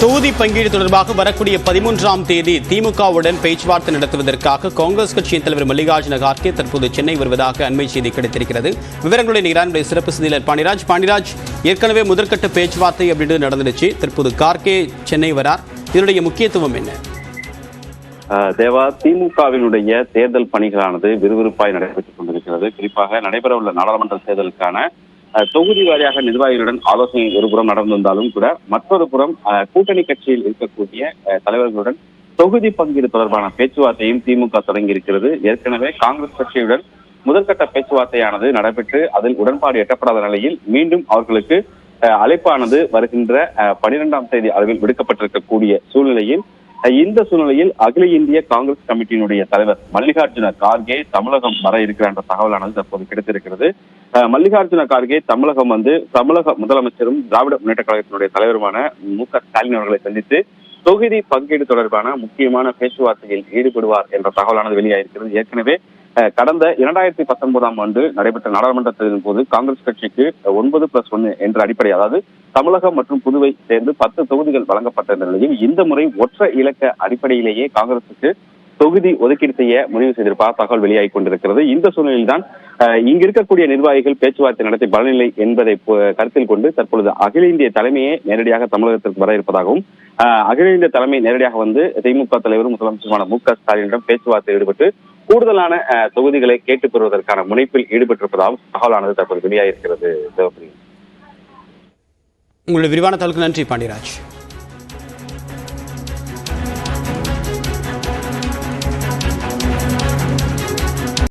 தொகுதி பங்கீடு தொடர்பாக வரக்கூடிய பதிமூன்றாம் தேதி திமுகவுடன் பேச்சுவார்த்தை நடத்துவதற்காக காங்கிரஸ் கட்சியின் தலைவர் மல்லிகார்ஜுன கார்கே தற்போது சென்னை வருவதாக அண்மை செய்தி கிடைத்திருக்கிறது. விவரங்களை இரானுடைய சிறப்பு செய்தியாளர் பாண்டிராஜ் பாண்டிராஜ் ஏற்கனவே முதற்கட்ட பேச்சுவார்த்தை அப்படின்னு நடந்துடுச்சு. தற்போது கார்கே சென்னை வரார். இதனுடைய முக்கியத்துவம் என்ன? ஆஹ் தேவா திமுகவினுடைய தேர்தல் பணிகளானது விறுவிறுப்பாய் நடைபெற்றுக் கொண்டிருக்கிறது. குறிப்பாக நடைபெறவுள்ள நாடாளுமன்ற தேர்தலுக்கான தொகுதி வாரியாக நிர்வாகிகளுடன் ஆலோசனை ஒரு புறம் நடந்து கூட மற்றொரு புறம் கூட்டணி கட்சியில் இருக்கக்கூடிய தலைவர்களுடன் தொகுதி பங்கீடு தொடர்பான பேச்சுவார்த்தையும் திமுக தொடங்கி இருக்கிறது ஏற்கனவே காங்கிரஸ் கட்சியுடன் முதற்கட்ட பேச்சுவார்த்தையானது நடைபெற்று அதில் உடன்பாடு எட்டப்படாத நிலையில் மீண்டும் அவர்களுக்கு அழைப்பானது வருகின்ற பனிரெண்டாம் தேதி அளவில் விடுக்கப்பட்டிருக்கக்கூடிய சூழ்நிலையில் இந்த சூழ்நிலையில் அகில இந்திய காங்கிரஸ் கமிட்டியினுடைய தலைவர் மல்லிகார்ஜுன கார்கே தமிழகம் வர இருக்கிற என்ற தகவலானது தற்போது கிடைத்திருக்கிறது. மல்லிகார்ஜுன கார்கே தமிழகம் வந்து தமிழக முதலமைச்சரும் திராவிட முன்னேற்ற கழகத்தினுடைய தலைவருமான மு க ஸ்டாலின் அவர்களை சந்தித்து தொகுதி பங்கீடு தொடர்பான முக்கியமான பேச்சுவார்த்தையில் ஈடுபடுவார் என்ற தகவலானது வெளியாயிருக்கிறது. ஏற்கனவே அஹ் கடந்த இரண்டாயிரத்தி பத்தொன்பதாம் ஆண்டு நடைபெற்ற நாடாளுமன்ற தேர்தலின் போது காங்கிரஸ் கட்சிக்கு ஒன்பது பிளஸ் ஒன்னு என்ற அடிப்படை அதாவது தமிழகம் மற்றும் புதுவை சேர்ந்து பத்து தொகுதிகள் வழங்கப்பட்ட நிலையில் இந்த முறை ஒற்றை இலக்க அடிப்படையிலேயே காங்கிரசுக்கு தொகுதி ஒதுக்கீடு செய்ய முடிவு செய்திருப்பதாக தகவல் வெளியாகி கொண்டிருக்கிறது. இந்த சூழ்நிலையில் தான் இங்க இருக்கக்கூடிய நிர்வாகிகள் பேச்சுவார்த்தை நடத்தி பலநிலை என்பதை கருத்தில் கொண்டு தற்பொழுது அகில இந்திய தலைமையே நேரடியாக தமிழகத்திற்கு வர இருப்பதாகவும் அகில இந்திய தலைமை நேரடியாக வந்து திமுக தலைவரும் முதலமைச்சருமான மு க ஸ்டாலினிடம் பேச்சுவார்த்தை ஈடுபட்டு கூடுதலான தொகுதிகளை கேட்டுப் பெறுவதற்கான முனைப்பில் ஈடுபட்டிருப்பதாகவும் தகவலானது தற்போது வெளியாகிருக்கிறது சிவபிரியன் உங்களுடைய விரிவான தகவலுக்கு நன்றி பாண்டியராஜ்.